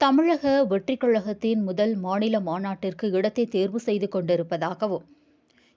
தமிழக வெற்றிக் கழகத்தின் முதல் மாநில மாநாட்டிற்கு இடத்தை தேர்வு செய்து கொண்டிருப்பதாகவும்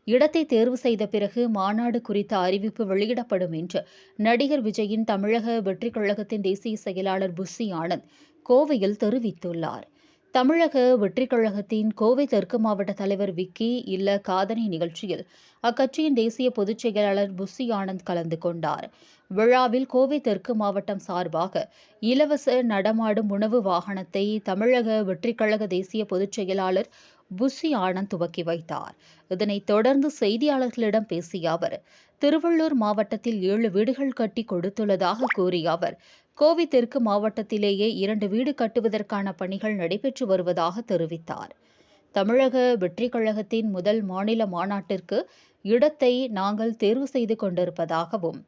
இடத்தை தேர்வு செய்த பிறகு மாநாடு குறித்த அறிவிப்பு வெளியிடப்படும் என்று நடிகர் விஜயின் தமிழக வெற்றிக் கழகத்தின் தேசிய செயலாளர் புஷி ஆனந்த் கோவையில் தெரிவித்துள்ளார். தமிழக வெற்றிக் கழகத்தின் கோவை தெற்கு மாவட்ட தலைவர் விக்கி இல்ல காதனி நிகழ்ச்சியில் அக்கட்சியின் தேசிய பொதுச் செயலாளர் புஸ்ஸி ஆனந்த் கலந்து கொண்டார். விழாவில் கோவை தெற்கு மாவட்டம் சார்பாக இலவச நடமாடும் உணவு வாகனத்தை தமிழக வெற்றிக் கழக தேசிய பொதுச் செயலாளர் புஸ்ஸி ஆனந்த் துவக்கி வைத்தார். இதனைத் தொடர்ந்து செய்தியாளர்களிடம் பேசிய அவர் திருவள்ளூர் மாவட்டத்தில் ஏழு வீடுகள் கட்டி கொடுத்துள்ளதாக கூறிய அவர் கோவை தெற்கு மாவட்டத்திலேயே இரண்டு வீடு கட்டுவதற்கான பணிகள் நடைபெற்று வருவதாக தெரிவித்தார். தமிழக வெற்றிக் கழகத்தின் முதல் மாநில மாநாட்டிற்கு இடத்தை நாங்கள் தேர்வு செய்து கொண்டிருப்பதாகவும்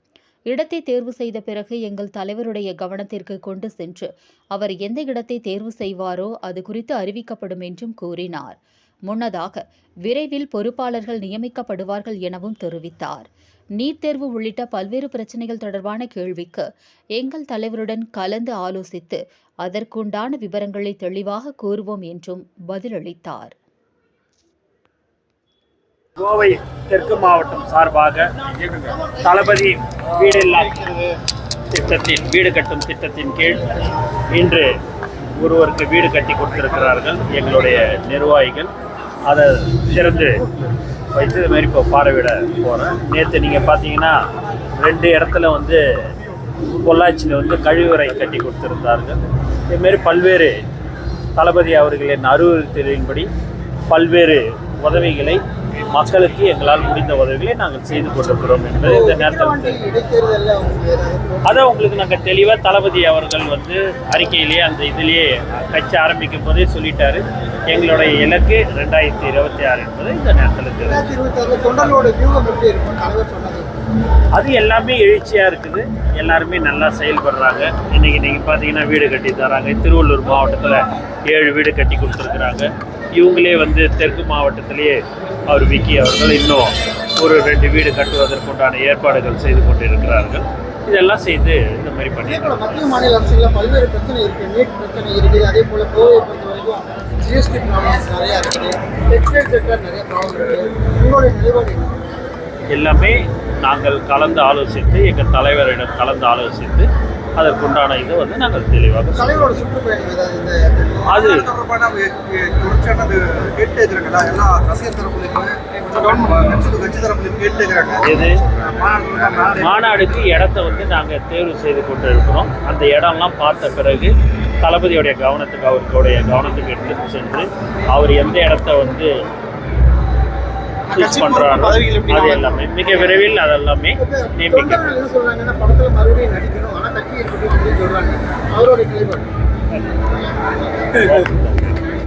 இடத்தை தேர்வு செய்த பிறகு எங்கள் தலைவருடைய கவனத்திற்கு கொண்டு சென்று அவர் எந்த இடத்தை தேர்வு செய்வாரோ அது குறித்து அறிவிக்கப்படும் என்றும் கூறினார். முன்னதாக விரைவில் பொறுப்பாளர்கள் நியமிக்கப்படுவார்கள் எனவும் தெரிவித்தார். நீட் தேர்வு உள்ளிட்ட பல்வேறு பிரச்சனைகள் தொடர்பான கேள்விக்கு எங்கள் தலைவருடன் கலந்து ஆலோசித்து அதற்குண்டான விவரங்களை தெளிவாக கூறுவோம் என்றும் பதிலளித்தார். கோவை தெற்கு மாவட்டம் சார்பாக தளபதி வீடில்லா திட்டத்தின் வீடு கட்டும் திட்டத்தின் கீழ் இன்று ஒருவருக்கு வீடு கட்டி கொடுத்திருக்கிறார்கள் எங்களுடைய நிர்வாகிகள். அதை திறந்து வைத்து இது மாதிரி இப்போ பார்வையிட போகிறேன் நேற்று நீங்கள் பார்த்தீங்கன்னா ரெண்டு இடத்துல வந்து பொள்ளாச்சியில் வந்து கழிவுறை கட்டி கொடுத்துருந்தார்கள். இதுமாரி பல்வேறு தளபதி அவர்களின் அறிவுறுத்தலின்படி பல்வேறு உதவிகளை மக்களுக்கு எங்களால் முடிந்த உதவிகளை நாங்கள் செய்து கொண்டிருக்கிறோம் என்பது இந்த நேரத்தில் அதை உங்களுக்கு நாங்கள் தெளிவாக தளபதி அவர்கள் வந்து அறிக்கையிலேயே அந்த இதுலேயே கட்சி ஆரம்பிக்கும் போதே சொல்லிட்டாரு. எங்களுடைய இலக்கு ரெண்டாயிரத்தி இருபத்தி ஆறு என்பது இந்த நேரத்தில் அது எல்லாமே எழுச்சியாக இருக்குது. எல்லாருமே நல்லா செயல்படுறாங்க. இன்றைக்கி நீங்கள் பார்த்தீங்கன்னா வீடு கட்டி தராங்க. திருவள்ளூர் மாவட்டத்தில் ஏழு வீடு கட்டி கொடுத்துருக்குறாங்க. இவங்களே வந்து தெற்கு மாவட்டத்திலேயே அவர் விக்கி அவர்கள் இன்னும் ஒரு ரெண்டு வீடு கட்டுவதற்குண்டான ஏற்பாடுகள் செய்து கொண்டிருக்கிறார்கள். இதெல்லாம் செய்து இந்த மாதிரி பண்ணியிருக்காங்க மத்திய மாநில அரசுல பல்வேறு பிரச்சனை இருக்கு. நீட் பிரச்சனை இருக்குது. அதே போல கோவையை பொறுத்த வரைக்கும் ஜிஎஸ்டி ப்ராப்ளம்ஸ் நிறைய இருக்குது. டெக்ஸ்டைல் செக்டர் நிறைய ப்ராப்ளம் இருக்கு. உங்களுடைய நிலைப்பாடு என்ன? எல்லாமே நாங்கள் கலந்து ஆலோசித்து எங்கள் தலைவரிடம் கலந்து ஆலோசித்து அதற்குண்டான இதை வந்து நாங்கள் தெளிவாக அது மாநாடுக்கு இடத்த வந்து நாங்கள் தேர்வு செய்து கொண்டு இருக்கிறோம் அந்த இடம்லாம் பார்த்த பிறகு தளபதியோடைய கவனத்துக்கு அவருடைய கவனத்துக்கு எடுத்து சென்று அவர் எந்த இடத்த வந்து சூஸ் எப்படி அது எல்லாமே. மிக விரைவில் அதெல்லாமே நியமிக்க தொண்டர்கள் என்ன அப்படின்னு அவரோட